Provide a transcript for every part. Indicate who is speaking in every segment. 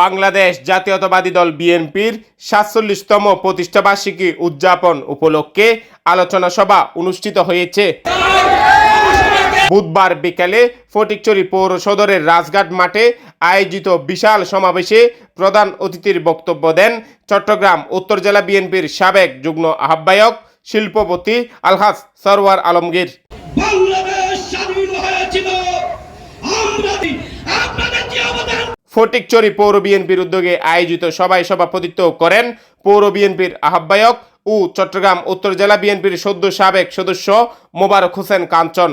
Speaker 1: বাংলাদেশ জাতীয়তাবাদী দল বিএনপির সাতচল্লিশতম প্রতিষ্ঠাবার্ষিকী উদযাপন উপলক্ষে আলোচনা সভা অনুষ্ঠিত হয়েছে। বুধবার বিকেলে ফটিকচুরি পৌর সদরের রাজঘাট মাঠে আয়োজিত বিশাল সমাবেশে প্রধান অতিথির বক্তব্য দেন চট্টগ্রাম উত্তর জেলা বিএনপির সাবেক যুগ্ম আহ্বায়ক শিল্পপতি আলহাজ সরওয়ার আলমগীর।
Speaker 2: বাংলাদেশ স্বাধীন হয়েছিল।
Speaker 1: ফটিকচুরি পৌর বিএনপির উদ্যোগে আয়োজিত সভায় সভাপতিত্ব করেন পৌর বিএনপির আহ্বায়ক ও চট্টগ্রাম উত্তর জেলা বিএনপির সদ্য সাবেক সদস্য মোবারক হোসেন কাঞ্চন।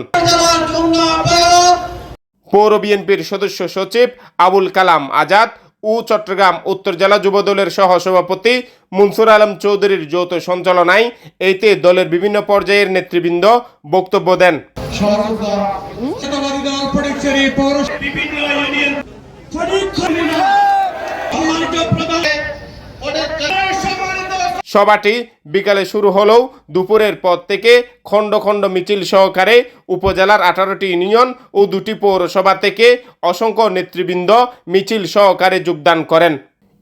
Speaker 1: পৌর বিএনপির সদস্য সচিব আবুল কালাম আজাদ ও চট্টগ্রাম উত্তর জেলা যুবদলের সহ সভাপতি মুনসুর আলম চৌধুরীর যৌথ সঞ্চালনায় এতে দলের বিভিন্ন পর্যায়ের নেতৃবৃন্দ বক্তব্য দেন। সভাটি বিকালে শুরু হলেও দুপুরের পর থেকে খণ্ড খণ্ড মিছিল সহকারে উপজেলার আঠারোটি ইউনিয়ন ও দুটি পৌরসভা থেকে অসংখ্য নেতৃবৃন্দ মিছিল সহকারে যোগদান করেন।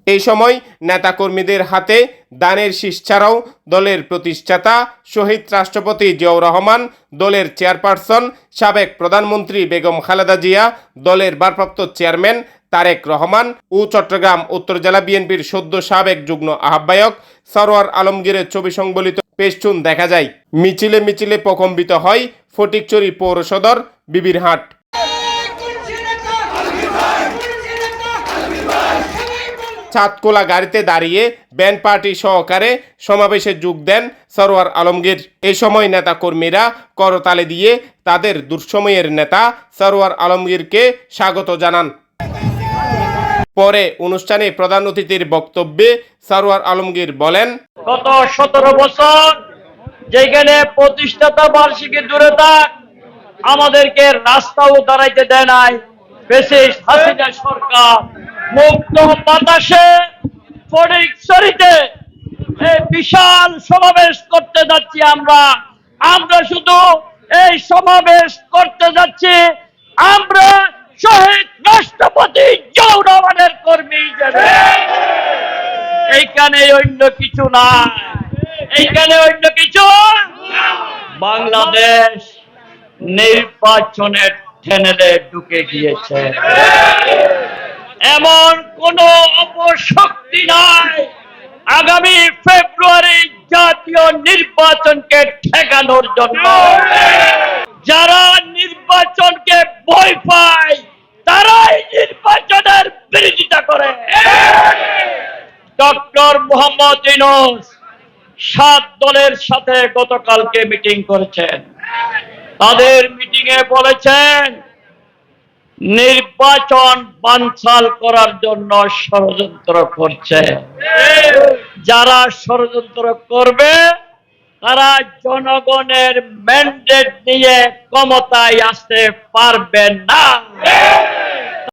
Speaker 1: এই সময় নেতাকর্মীদের হাতে দানের শীষ ছাড়াও দলের প্রতিষ্ঠাতা শহীদ রাষ্ট্রপতি জিয়াউর রহমান, দলের চেয়ারপারসন, সাবেক প্রধানমন্ত্রী বেগম খালেদা জিয়া, দলের ভারপ্রাপ্ত চেয়ারম্যান তারেক রহমান ও চট্টগ্রাম উত্তর জেলা বিএনপির সদ্য সাবেক যুগ্ম আহ্বায়ক সরোয়ার আলমগীরের ছবি সংবলিত পেস্টুন দেখা যায়। মিছিলে মিছিলে প্রকম্বিত হয় ফটিকচুরি পৌর সদর, বিবিরহাট। চাঁদকোলা গাড়িতে দাঁড়িয়ে ব্যান্ড পার্টি সহকারে সমাবেশে যোগ দেন সরোয়ার আলমগীর। এ সময় নেতা কর্মীরা করতালে দিয়ে তাদের দুঃসময়ের নেতা সরোয়ার আলমগীরকে স্বাগত জানান। পরে অনুষ্ঠানে প্রধান অতিথির বক্তব্যে সরোয়ার আলমগীর বলেন,
Speaker 3: গত সতেরো বছর যেখানে প্রতিষ্ঠাতা বার্ষিকী দূরে থাক, আমাদেরকে রাস্তাও দাঁড়াইতে দেয় নাই। বিশাল সমাবেশ করতে যাচ্ছি আমরা আমরা শুধু এই সমাবেশ করতে যাচ্ছি, আমরা শহীদ রাষ্ট্রপতি জিয়াউর কর্মী হিসেবে। এইখানে অন্য কিছু না। এইখানে অন্য কিছু বাংলাদেশ নির্বাচনের ঠেনেলে ঢুকে গিয়েছে। এমন কোন অপশক্তি নাই। আগামী ফেব্রুয়ারি জাতীয় নির্বাচনকে ঠেকানোর জন্য। ডক্টর মোহাম্মদ ইউনূস সাত দলের সাথে গতকালকে মিটিং করেছেন। তাদের মিটিং এ বলেছেন, নির্বাচন বানচাল করার জন্য ষড়যন্ত্র করছে। যারা ষড়যন্ত্র করবে, তারা জনগণের ম্যান্ডেট নিয়ে ক্ষমতায় আসতে পারবে না।